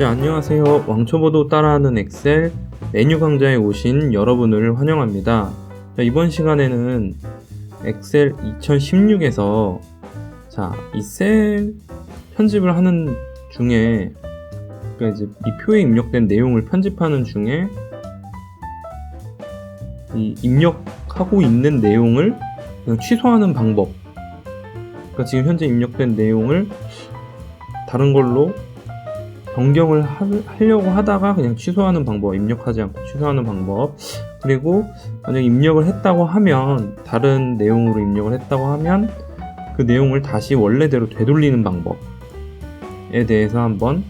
네, 안녕하세요. 왕초보도 따라하는 엑셀 메뉴 강좌에 오신 여러분을 환영합니다. 자, 이번 시간에는 엑셀 2016에서 자, 이 셀 편집을 하는 중에 그러니까 이제 이 표에 입력된 내용을 편집하는 중에 이 입력하고 있는 내용을 취소하는 방법. 그러니까 지금 현재 입력된 내용을 다른 걸로 변경을 하, 하려고 하다가 그냥 취소하는 방법, 입력하지 않고 취소하는 방법. 그리고 만약 입력을 했다고 하면 다른 내용으로 입력을 했다고 하면 그 내용을 다시 원래대로 되돌리는 방법에 대해서 한번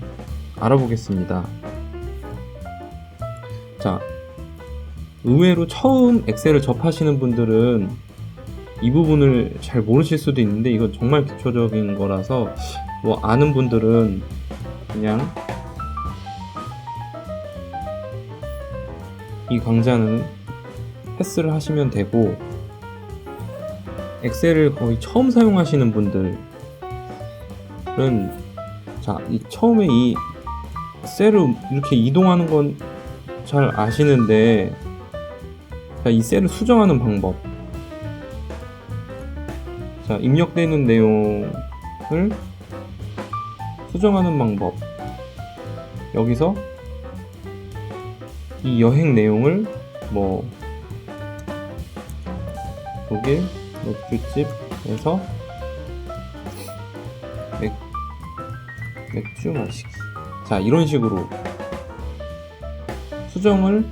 알아보겠습니다. 자, 의외로 처음 엑셀을 접하시는 분들은 이 부분을 잘 모르실 수도 있는데 이건 정말 기초적인 거라서 뭐 아는 분들은 그냥 이 강좌는 패스를 하시면 되고 엑셀을 거의 처음 사용하시는 분들은 자, 이 처음에 이 셀을 이렇게 이동하는 건 잘 아시는데 자, 이 셀을 수정하는 방법. 자, 입력되는 내용을 수정하는 방법. 여기서 이 여행 내용을 뭐 독일 맥주집에서 맥, 맥주 마시기. 자, 이런 식으로 수정을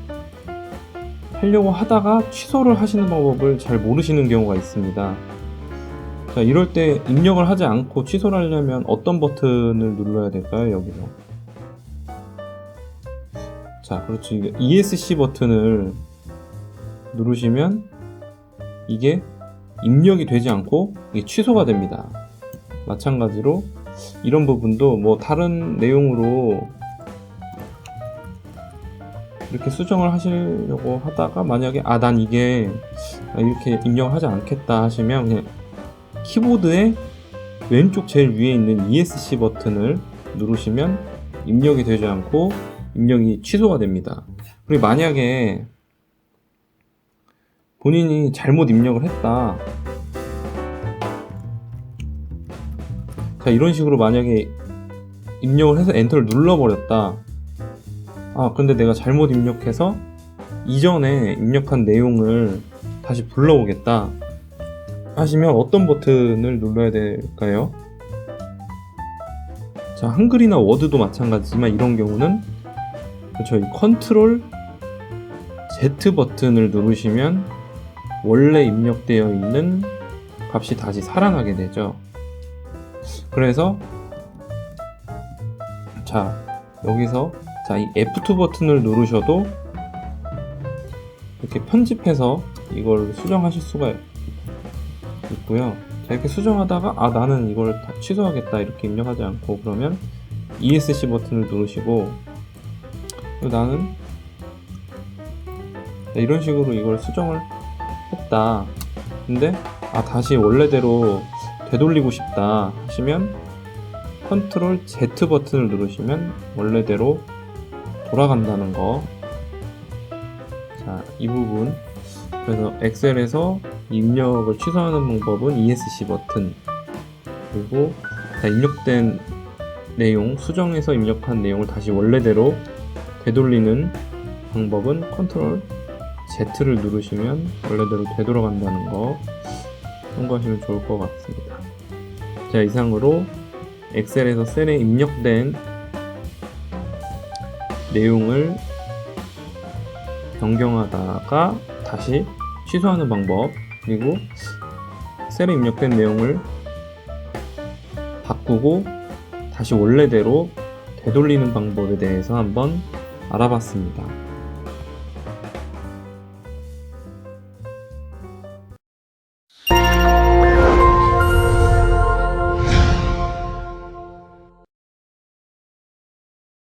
하려고 하다가 취소를 하시는 방법을 잘 모르시는 경우가 있습니다. 자, 이럴 때 입력을 하지 않고 취소를 하려면 어떤 버튼을 눌러야 될까요? 여기서. 자. 이게 ESC 버튼을 누르시면 이게 입력이 되지 않고 이게 취소가 됩니다. 마찬가지로 이런 부분도 뭐 다른 내용으로 이렇게 수정을 하시려고 하다가 만약에 아 난 이게 이렇게 입력하지 않겠다 하시면 그냥 키보드의 왼쪽 제일 위에 있는 ESC 버튼을 누르시면 입력이 되지 않고 입력이 취소가 됩니다. 그리고 만약에 본인이 잘못 입력을 했다. 자, 이런 식으로 만약에 입력을 해서 엔터를 눌러버렸다. 아, 근데 내가 잘못 입력해서 이전에 입력한 내용을 다시 불러오겠다. 하시면 어떤 버튼을 눌러야 될까요? 자, 한글이나 워드도 마찬가지지만 이런 경우는. 이 컨트롤 Z 버튼을 누르시면 원래 입력되어 있는 값이 다시 살아나게 되죠. 그래서 자, 여기서 자, 이 F2 버튼을 누르셔도 이렇게 편집해서 이걸 수정하실 수가 있고요. 자, 이렇게 수정하다가 아 나는 이걸 다 취소하겠다 이렇게 입력하지 않고 그러면 ESC 버튼을 누르시고 나는 이런 식으로 이걸 수정을 했다. 근데 아 다시 원래대로 되돌리고 싶다 하시면 컨트롤 Z 버튼을 누르시면 원래대로 돌아간다는 거. 자, 이 부분. 그래서 엑셀에서 입력을 취소하는 방법은 ESC 버튼. 그리고 입력된 내용 수정해서 입력한 내용을 다시 원래대로 되돌리는 방법은 컨트롤 Z를 누르시면 원래대로 되돌아간다는 거. 참고하시면 좋을 것 같습니다. 자 이상으로 엑셀에서 셀에 입력된 내용을 변경하다가 다시 취소하는 방법 그리고 셀에 입력된 내용을 바꾸고 다시 원래대로 되돌리는 방법에 대해서 한번 알아봤습니다.